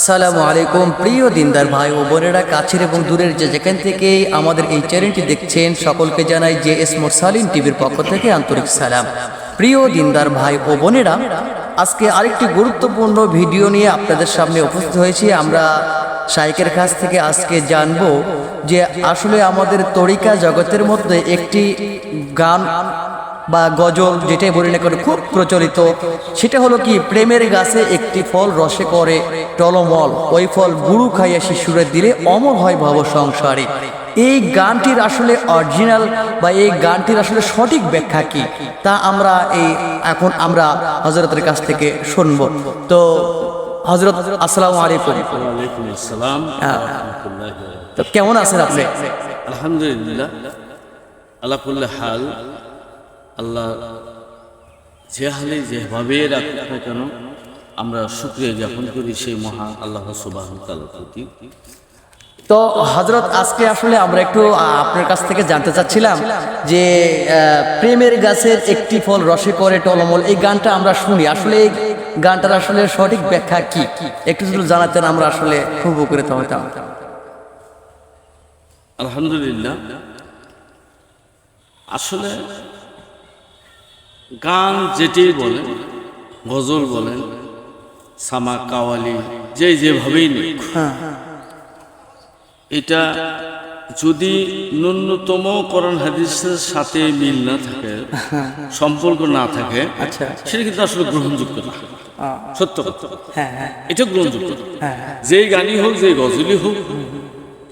আসসালামু আলাইকুম, প্রিয় দিনদার ভাই ও বোনেরা, কাছের এবং দূরের যে যেখান থেকে আমাদের এই চ্যানেলটি দেখছেন, সকলকে জানাই যে এস মোরসালিন টিভির পক্ষ থেকে আন্তরিক সালাম। প্রিয় দিনদার ভাই ও বোনেরা, আজকে আরেকটি গুরুত্বপূর্ণ ভিডিও নিয়ে আপনাদের সামনে উপস্থিত হয়েছি। আমরা শাইকের কাছ থেকে আজকে জানব যে আসলে আমাদের তরিকা জগতের মধ্যে একটি গান বা গজল যেটাই বলি না কেন খুব প্রচলিত। সেটা হলো কি প্রেমের গাছে একটি ফল রসে করে টলমল। ওই ফল গুরু খাইয়া শিশুরে দিলে অমর হয় ভব সংসারে। এই গানটির আসলে অরিজিনাল বা এই গানটির আসলে সঠিক ব্যাখ্যা কি তা আমরা এই এখন আমরা হজরতের কাছ থেকে শুনব। তো হজরত আসসালামু আলাইকুম। আসসালাম হ্যাঁ। তো কেমন আছেন আপনি? আলহামদুলিল্লাহ। আল্লাহ হাল। আল্লাহ যে হালে যেভাবে রাখুক না কেন আমরা শুক্রিয়া জ্ঞাপন করি সেই মহা আল্লাহ সুবাহ প্রতি। তো হজরত আজকে আসলে আমরা একটু আপনার কাছ থেকে জানতে চাচ্ছিলাম যে প্রেমের গাছের একটি ফল রসে করে টলমল। এই গানটা আমরা শুনি। আসলে এই গানটার আসলে সঠিক ব্যাখ্যা কি? একটু যদি জানাতেন আমরা আসলে খুব উপকৃত হতাম। আলহামদুলিল্লাহ। আসলে গান যেটি বলেন গজল বলেন সামা কাওয়ালি যে যেভাবেই নিক। এটা যদি ন্যূনতম করণ হাদিসের সাথে মিল না থাকে সম্পর্ক না থাকে আচ্ছা। সেটা কিন্তু আসলে গ্রহণযোগ্য না। সত্য কথা। হ্যাঁ হ্যাঁ। এটা গ্রহণযোগ্য। হ্যাঁ যেই গানই হোক যেই গজলই হোক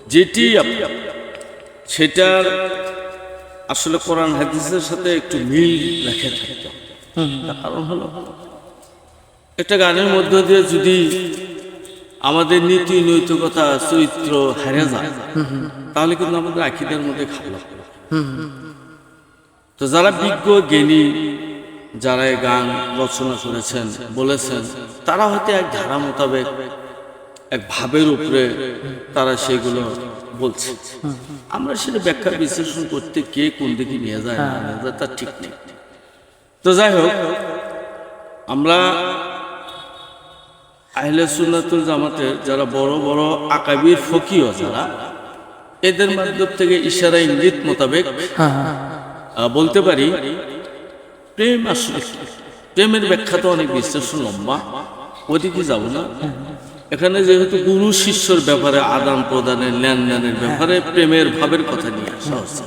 যেটি সেটার আসলে কোরআন হাদিসের সাথে একটু মিল রেখে থাকতে কারণ হলো, একটা গানের মধ্য দিয়ে যদি আমাদের নীতি, নৈতিকতা, চরিত্র হারে যায়, তাহলে কিন্তু আমাদের আখিদের মধ্যে হবে। তো যারা বিজ্ঞ, জ্ঞানী, যারা এই গান রচনা করেছেন, বলেছেন, তারা হয়তো এক ধারা মোতাবেক, এক ভাবের উপরে তারা সেগুলো বলছে। আমরা সেটা ব্যাখ্যা, বিশ্লেষণ করতে কে কোন দিকে নিয়ে যায় তার ঠিক নেই। তো যাই হোক, আমরা আহলে সুন্নাতুল জামাতের যারা বড় বড় আকাবির ফকিও যারা, এদের মাধ্যম থেকে ইশারা, ইঙ্গিত মোতাবেক বলতে পারি, প্রেম আসলে প্রেমের ব্যাখ্যা তো অনেক বিশ্লেষণ লম্বা, ওদিকে যাব না। এখানে যেহেতু গুরু শিষ্যর ব্যাপারে আদান প্রদানের লেনদেনের ব্যাপারে প্রেমের ভাবের কথা নিয়ে আসা হচ্ছে।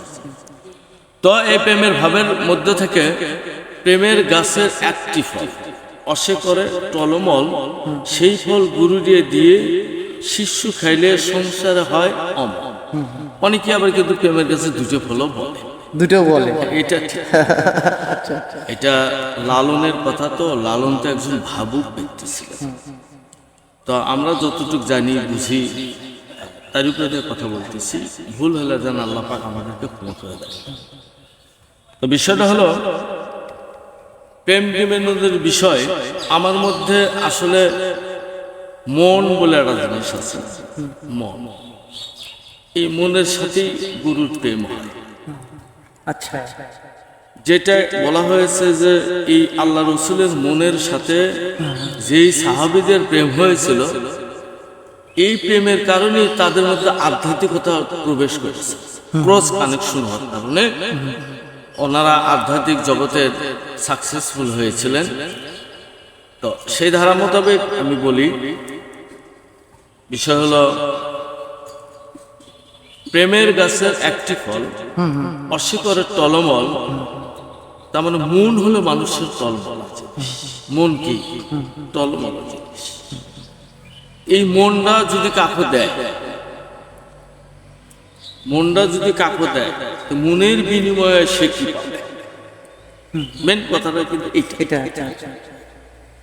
তো এই প্রেমের ভাবের মধ্যে থেকে প্রেমের গাছের একটি ফল অসে করে টলমল সেই ফল গুরু দিয়ে দিয়ে শিশু খাইলে সংসারে হয় অম অনেকে আবার কিন্তু প্রেমের গাছে দুটো ফলও বলে। দুটো বলে। এটা এটা লালনের কথা তো লালন তো একজন ভাবুক ব্যক্তি ছিলেন তো আমরা যতটুকু জানি, বুঝি, তার উপরে কথা বলতেছি। ভুল হলে যেন আল্লাহ পাক আমাদেরকে ক্ষমা করে দেয় তো বিষয়টা হলো, প্রেম বিবেচনের বিষয় আমার মধ্যে আসলে মন বলে একটা জিনিস আছে, মন। এই মনের সাথেই গুরুর প্রেম হয়। আচ্ছা। যেটা বলা হয়েছে যে এই আল্লাহ রসুলের মনের সাথে যেই সাহাবিদের প্রেম হয়েছিল, এই প্রেমের কারণে তাদের মধ্যে আধ্যাত্মিকতা প্রবেশ করেছে। ক্রস কানেকশন হওয়ার কারণে ওনারা আধ্যাত্মিক জগতের সাকসেসফুল হয়েছিলেন। তো সেই ধারা মোতাবেক আমি বলি, বিষয় হলো, প্রেমের গাছের একটি ফল, অস্বীকারের টলমল তার মানে মন হলো মানুষের টলমল আছে। মন কি? টলমল জিনিস এই মনটা যদি কাকু দেয় মনটা যদি কাকু দেয় মনের বিনিময়ে সে কি পাবে? মেন কথাটা কিন্তু এটা।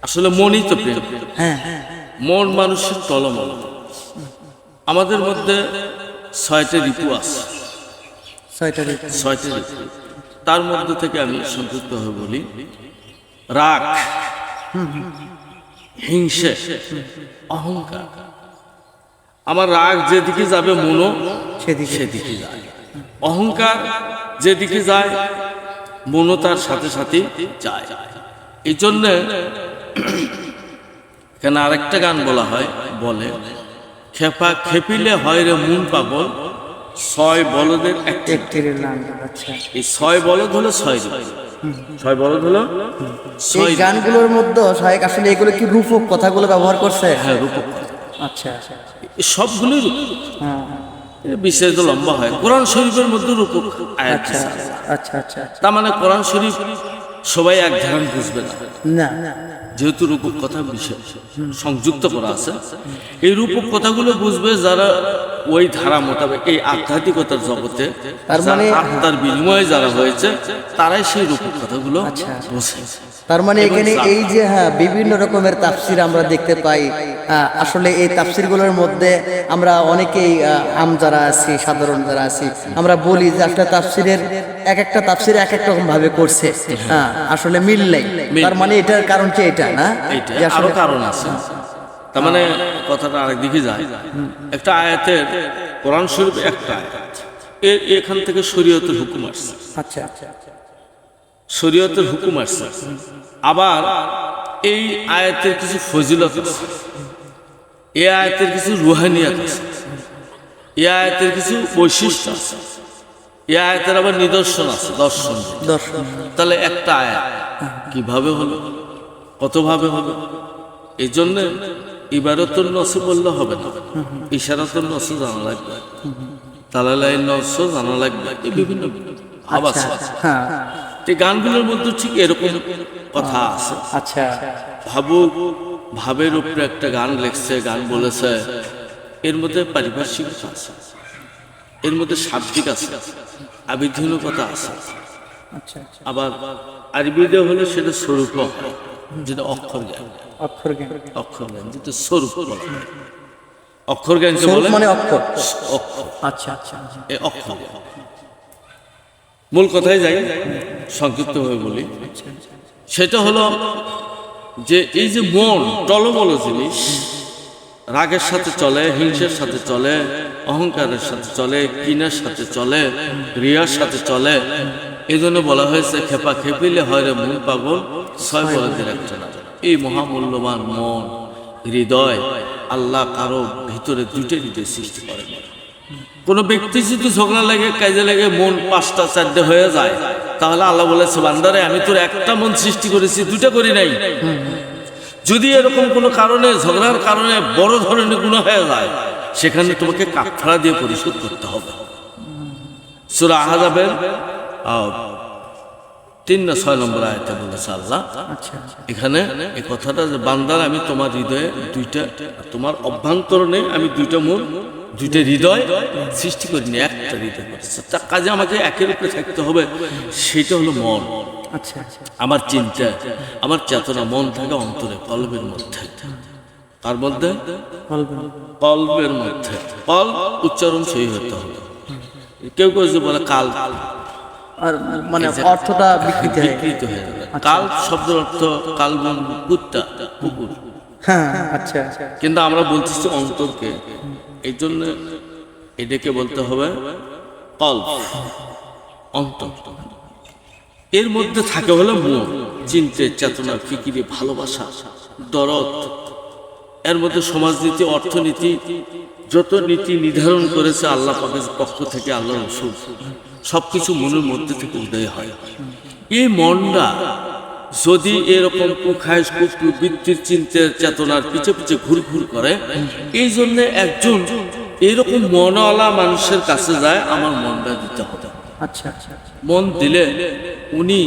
আসলে মনই তো প্রেম। হ্যাঁ। হ্যাঁ মন মানুষের টলমল আমাদের মধ্যে ছয়টা ঋতু আছে। ছয়টা ঋতু। ছয়টি ঋতু। তার মধ্যে থেকে আমি সংযুক্ত হয়ে বলি রাগ হিংসে অহংকার। আমার রাগ যেদিকে যাবে মনো সেদিকে। সেদিকে যায়। অহংকার যেদিকে যায় মনো তার সাথে সাথে যায়। এই জন্যে কেন আরেকটা গান বলা হয় বলে খেপা খেপিলে হয় রে মন পাগল ছয় বলদের একটি একটির নাম আচ্ছা। এই ছয় বলদ হলো ছয়। ছয় বলদ হলো? ছয় গানগুলোর মধ্যে শাহেক আসলে এগুলো কি রূপক কথাগুলো ব্যবহার করছে? হ্যাঁ রূপক আচ্ছা এই সবগুলোই রূপ। হ্যাঁ। এর লম্বা হয়। কোরআন শরীফের মধ্যে রূপক আয়াত আচ্ছা আচ্ছা আচ্ছা আচ্ছা। তার মানে কোরআন শরীফ সবাই এক ধারণ বুঝবে না। না। যেহেতু রূপক কথা বিষয় সংযুক্ত করা আছে এই রূপক কথাগুলো বুঝবে যারা ওই ধারা মোতাবেক এই আধ্যাত্মিকতার জগতে তার মানে- আত্মার বিনিময়ে যারা হয়েছে তারাই সেই রূপক কথাগুলো আচ্ছা। বোঝে তার মানে এখানে এই যে হ্যাঁ বিভিন্ন রকমের তাফসির আমরা দেখতে পাই। আসলে এই তাফসিরগুলোর মধ্যে আমরা অনেকেই আম যারা আছি সাধারণ যারা আছি আমরা বলি যে আসলে তাফসিরের এক একটা তাফসির এক এক রকম ভাবে করছে। হ্যাঁ আসলে মিল নেই। তার মানে এটার কারণ কি এটা না? আরও আসলে কারণ আছে। তার মানে কথাটা আরেক দিকে যায়। একটা আয়াতের কোরআন শরীফ একটা আয়াত। এখান থেকে শরীয়তের হুকুম আসছে। আচ্ছা আচ্ছা আচ্ছা। শরীয়তের হুকুম আসছে। আবার এই আয়াতের কিছু ফজিলত আছে। এই আয়াতের কিছু রুহানিয়াত আছে। এই আয়াতের কিছু বৈশিষ্ট্য আছে। এই আয়াতের আবার নিদর্শন আছে দর্শন। দর্শন। তাহলে একটা আয়াত কীভাবে হলো? কতভাবে হলো? এই জন্য ইবারতুল নস বললে হবে না। ইশারাতুল নস জানা লাগবে। তালালাই নস জানা লাগবে। বিভিন্ন ভাব আছে। এই গানগুলোর মধ্যে ঠিক এরকম কথা আছে। আচ্ছা। ভাবুক ভাবের উপরে একটা গান লেখছে গান বলেছে। এর মধ্যে পারিপার্শ্বিকতা আছে। এর মধ্যে শাব্দিক আছে। আবিধানিকতা আছে। আচ্ছা আচ্ছা। আবার আরবিতে হলে সেটা স্বরূপ যেটা অক্ষর জ্ঞান। অক্ষর জ্ঞান। অক্ষর জ্ঞান যেটা স্বরূপ। অক্ষর বলে? মানে অক্ষর। অক্ষর। আচ্ছা আচ্ছা। এ অক্ষর জ্ঞান। মূল কথায় যাই, সংক্ষিপ্তভাবে বলি। সেটা হলো যে এই যে মন, টলমল জিনিস, রাগের সাথে চলে, হিংসের সাথে চলে, অহংকারের সাথে চলে কিনার সাথে চলে, রিয়ার সাথে চলে এই জন্য বলা হয়েছে, খেপা খেপিলে হয় রে মন পাগল, ছয় বলদের একটা না এই মহামূল্যবান মন, হৃদয়, আল্লাহ কারও ভিতরে দুইটা হৃদয় সৃষ্টি করেন। কোন ব্যক্তি যদি ঝগড়া লাগে কাজে লাগে মন পাঁচটা চারটে হয়ে যায় তাহলে আল্লাহ বলেছে বান্দারে আমি তোর একটা মন সৃষ্টি করেছি দুটা করি নাই। যদি এরকম কোনো কারণে ঝগড়ার কারণে বড় ধরনের গুণ হয়ে যায় সেখানে তোমাকে কাফারা দিয়ে পরিশোধ করতে হবে। সুরা আহাজাবের আহ, তিন না ছয় নম্বর আয়তে বলেছে আল্লাহ। আচ্ছা। এখানে এই কথাটা যে বান্দার আমি তোমার হৃদয়ে দুইটা তোমার অভ্যন্তরণে আমি দুইটা মন দুইটা হৃদয় সৃষ্টি করিনি একটা হৃদয় করেছি। তার কাজে আমাকে একের উপরে থাকতে হবে সেটা হলো মন। আচ্ছা। আচ্ছা আমার চিন্তা আমার চেতনা মন থাকে অন্তরে কলবের মধ্যে। তার মধ্যে। কলবের মধ্যে। কল উচ্চারণ সেই হতে হবে। কেউ কেউ যে বলে কাল। আর মানে অর্থটা বিকৃত হয়ে যাবে কাল শব্দের অর্থ কালবন কুত্তা কুকুর। হ্যাঁ আচ্ছা। কিন্তু আমরা বলতেছি অন্তরকে। এই জন্য এটাকে বলতে হবে এর মধ্যে থাকে হলো মন, চিন্তে, চেতনা, ফিকিরে, ভালোবাসা, দরদ। এর মধ্যে সমাজনীতি, অর্থনীতি, যত নীতি নির্ধারণ করেছে আল্লাহ পাকের পক্ষ থেকে আল্লাহ রসুল, সবকিছু মনের মধ্যে থেকে উদয় হয়। এই মনটা যদি এরকম কুখায় কুবৃত্তির চিন্তার চেতনার পিছে পিছে ঘুর ঘুর করে এই জন্য একজন এরকম মনওয়ালা মানুষের কাছে যায় আমার মনটা দিতে হবে। আচ্ছা আচ্ছা মন দিলে উনি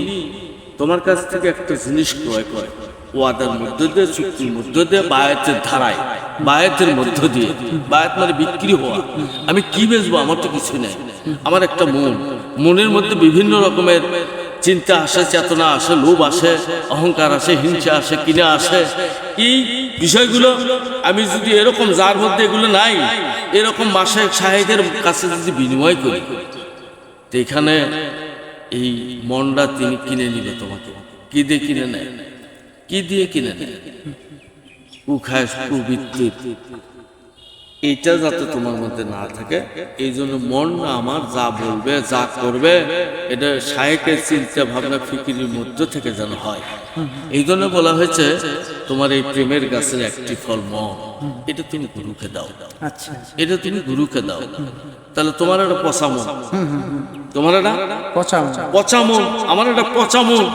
তোমার কাছ থেকে একটা জিনিস ক্রয় করে। ওয়াদার মধ্য দিয়ে চুক্তির মধ্য দিয়ে বায়াতের ধারায় বায়াতের মধ্য দিয়ে। বায়াত মানে বিক্রি হওয়া। আমি কি বেচবো? আমার তো কিছু নেই। আমার একটা মন। মনের মধ্যে বিভিন্ন রকমের চিন্তা আসে, চেতনা আসে, লোভ আসে, অহংকার আসে, হিংসা আসে, কিনা আসে। এই বিষয়গুলো আমি যদি এরকম যার মধ্যে এগুলো নাই, এরকম মাসে সাহেবের কাছে যদি বিনিময় করি, তো এখানে এই মনটা তিনি কিনে নিবে তোমাকে। কি দিয়ে কিনে নেয়? কি দিয়ে কিনে নেয়? কুখায় এটা যাতে তোমার মধ্যে না থাকে এই জন্য মন না আমার যা বলবে যা করবে এটা শায়েকের চিন্তা ভাবনা ফিকিরের মধ্য থেকে যেন হয়। এই জন্য বলা হয়েছে তোমার এই প্রেমের গাছের একটি ফল মন এটা তুমি গুরুকে দাও। আচ্ছা। এটা তুমি গুরুকে দাও। তাহলে তোমার একটা পচা মন। তোমার একটা? পচা পচা মন। আমার একটা পচা মন।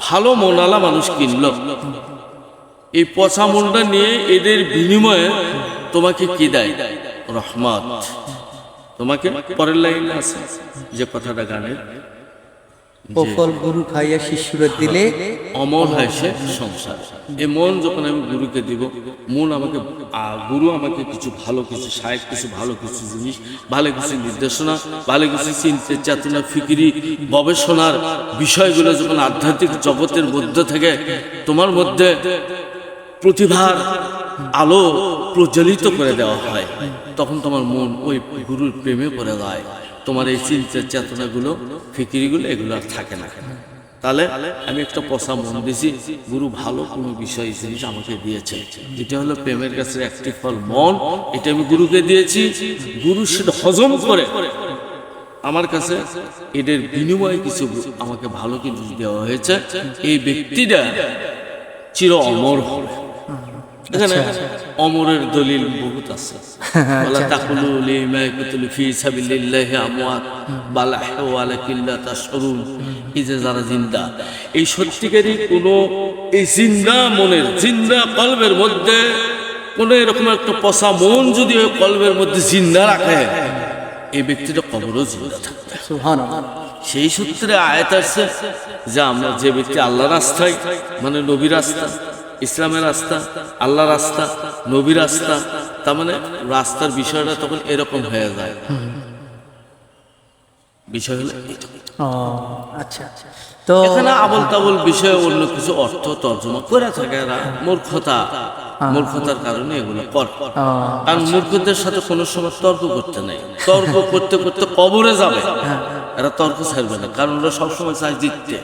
ভালো মনালা মানুষ কিনলো। এই পচা মনটা নিয়ে এদের বিনিময়ে তোমাকে কি দেয়? রহমত। তোমাকে পরের লাইনে আছে যে কথাটা গানের ফল গুরু খাইয়া শিশুরে দিলে অমর হয় সে সংসার। এই মন যখন আমি গুরুকে দিব মন আমাকে গুরু আমাকে কিছু ভালো কিছু সাহেব কিছু ভালো কিছু জিনিস ভালো কিছু নির্দেশনা ভালো কিছু চিন্তা চেতনা ফিকিরি গবেষণার বিষয়গুলো যখন আধ্যাত্মিক জগতের মধ্যে থেকে তোমার মধ্যে প্রতিভার আলো প্রজ্বলিত করে দেওয়া হয়। তখন তোমার মন ওই গুরুর প্রেমে পড়ে যায়। তোমার এই চিন্তা চেতনাগুলো ফিকিরিগুলো এগুলো আর থাকে না। তাহলে আমি একটা পচা মন দিয়েছি। গুরু ভালো কোনো বিষয় জিনিস আমাকে দিয়েছে। যেটা হলো প্রেমের কাছে একটি ফল মন এটা আমি গুরুকে দিয়েছি। গুরু সেটা হজম করে। আমার কাছে এদের বিনিময়ে কিছু আমাকে ভালো কিছু দেওয়া হয়েছে। এই ব্যক্তিটা চির অমর। হবে এখানে অমরের দলিল বহুত আছে। ওয়ালা তাকুলু লিমা ইয়াকুতুলু ফি সাবিলিল্লাহি আমওয়াত বাল আহয়া ওয়ালাকিল্লা তাশউরুন এই যে যারা জিন্দা। এই সত্যিকারই কোনো এই জিন্দা মনের জিন্দা কলবের মধ্যে কোন এরকম একটা পচা মন যদি ওই কলবের মধ্যে জিন্দা রাখে এই ব্যক্তিটা কবরও জিন্দা থাকবে সুবহানাল্লাহ। সেই সূত্রে আয়াত আসছে যে আমরা যে ব্যক্তি আল্লাহ রাস্তায় মানে নবী রাস্তা ইসলামের রাস্তা আল্লাহ রাস্তা নবী রাস্তা তার মানে রাস্তার বিষয়টা তখন এরকম হয়ে যায়। বিষয় হলো আচ্ছা। তো এখানে আবল তাবল বিষয়ে অন্য কিছু অর্থ তর্জমা করে থাকে এরা মূর্খতা মূর্খতার কারণে এগুলো কর। কারণ মূর্খদের সাথে কোনো সময় তর্ক করতে নেই। তর্ক করতে করতে কবরে যাবে। এরা তর্ক ছাড়বে না। কারণ ওরা সবসময় চায় জিততে।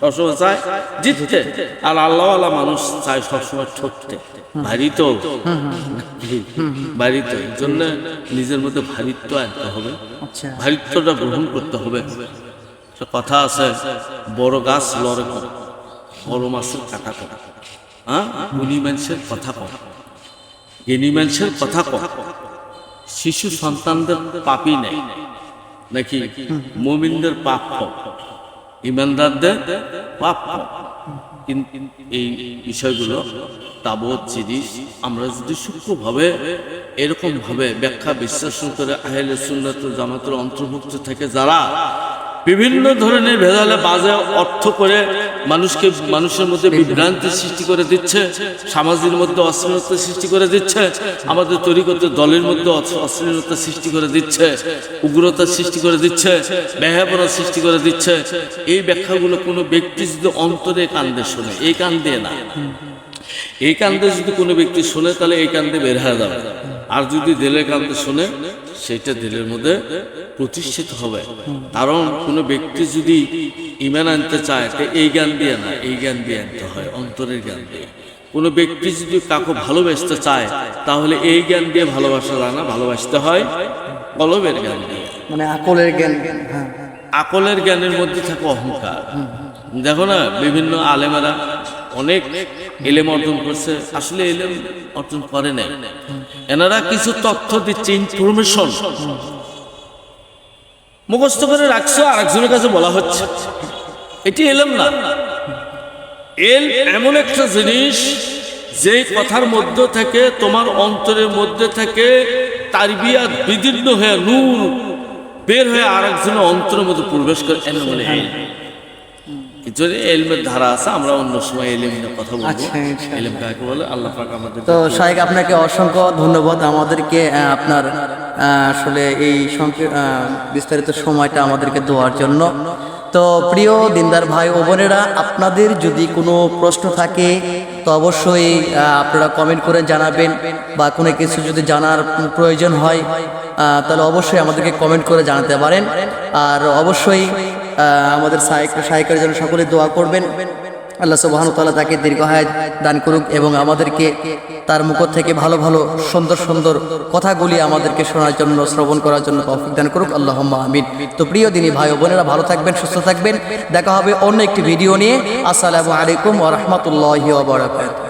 সবসময় চায় জিততে। আর আল্লাহ আল্লাহ মানুষ চায় সবসময় ঠকতে। ভারী তো। ভারী তো। এই জন্য নিজের মধ্যে ভারিত্ব আনতে হবে। আচ্ছা। ভারিত্বটা গ্রহণ করতে হবে। কথা আছে বড় গাছ লড়ে কম বড় মাছের কাটা কম। হ্যাঁ? গুণী মানুষের কথা কম। জ্ঞানী মানুষের কথা কম। শিশু সন্তানদের পাপি নেই নাকি মোমিনদের পাপ ইমানদারদের পাপ এই বিষয়গুলো তাবৎ জিনিস। আমরা যদি সূক্ষ্মভাবে এরকম ভাবে ব্যাখ্যা বিশ্লেষণ করে আহলে সুন্নাত জামাতের অন্তর্ভুক্ত থেকে যারা বিভিন্ন ধরনের ভেজালে বাজে অর্থ করে মানুষকে, মানুষের মধ্যে বিভ্রান্তি সৃষ্টি করে দিচ্ছে, সমাজের মধ্যে অশ্লীলতা সৃষ্টি করে দিচ্ছে, আমাদের তরিকত দলের মধ্যে অশ্লীলতা সৃষ্টি করে দিচ্ছে, উগ্রতা সৃষ্টি করে দিচ্ছে ব্যয়াপনা সৃষ্টি করে দিচ্ছে। এই ব্যাখ্যাগুলো কোনো ব্যক্তি যদি অন্তরে কান্দে শোনে, এই কান দিয়ে না। এই কান্দে যদি কোনো ব্যক্তি শোনে, তাহলে এই কান্দে বের হয়ে যাবে। আর যদি দিলের কান্দে শোনে সেটা দিলের মধ্যে প্রতিষ্ঠিত হবে। কারণ কোনো ব্যক্তি যদি ইমান আনতে চায় তো এই জ্ঞান দিয়ে না এই জ্ঞান দিয়ে আনতে হয় অন্তরের জ্ঞান দিয়ে। কোনো ব্যক্তি যদি কাউকে ভালোবাসতে চায় তাহলে এই জ্ঞান দিয়ে ভালোবাসা যায় না ভালোবাসতে হয় কলবের জ্ঞান দিয়ে। মানে আকলের জ্ঞান হ্যাঁ। আকলের জ্ঞানের মধ্যে থাকে অহংকার। দেখো না বিভিন্ন আলেমেরা অনেক এলেম অর্জন করছে। আসলে এলেম অর্জন করে নাই। এনারা কিছু তথ্য দিচ্ছে ইনফরমেশন মুখস্থ করে রাখছো, আরেকজনের কাছে বলা হচ্ছে। এটি এলেম না। এল এমন একটা জিনিস যে কথার মধ্য থেকে, তোমার অন্তরের মধ্যে থেকে তারবিয়া বিদীর্ণ হয়ে নূর বের হয়ে আর একজনের অন্তরের মধ্যে প্রবেশ করে। এনে বলে এই এলমের ধারা আছে আমরা অন্য সময় এলিম নিয়ে কথা বলব। আচ্ছা, এলিম কাকে বলে? আল্লাহ পাক আমাদের তো শাহেক আপনাকে অসংখ্য ধন্যবাদ। আমাদেরকে আপনার আসলে এই বিস্তারিত সময়টা আমাদেরকে দেওয়ার জন্য। তো প্রিয় দিনদার ভাই ও বোনেরা আপনাদের যদি কোনো প্রশ্ন থাকে তো অবশ্যই আপনারা কমেন্ট করে জানাবেন বা কোনো কিছু যদি জানার প্রয়োজন হয় তাহলে অবশ্যই আমাদেরকে কমেন্ট করে জানাতে পারেন। আর অবশ্যই আমাদের সাহেকের জন্য সকলে দোয়া করবেন। আল্লাহ সুবাহতাল্লাহ তাকে দীর্ঘায় দান করুক এবং আমাদেরকে তার মুখ থেকে ভালো ভালো, সুন্দর সুন্দর কথাগুলি আমাদেরকে শোনার জন্য, শ্রবণ করার জন্য দান করুক। আল্লাহ আমিন। তো প্রিয় দিনী ভাই বোনেরা, ভালো থাকবেন, সুস্থ থাকবেন। দেখা হবে অন্য একটি ভিডিও নিয়ে। আসসালামু আলাইকুম ওয়া রাহমাতুল্লাহি ওয়া বারাকাতুহু।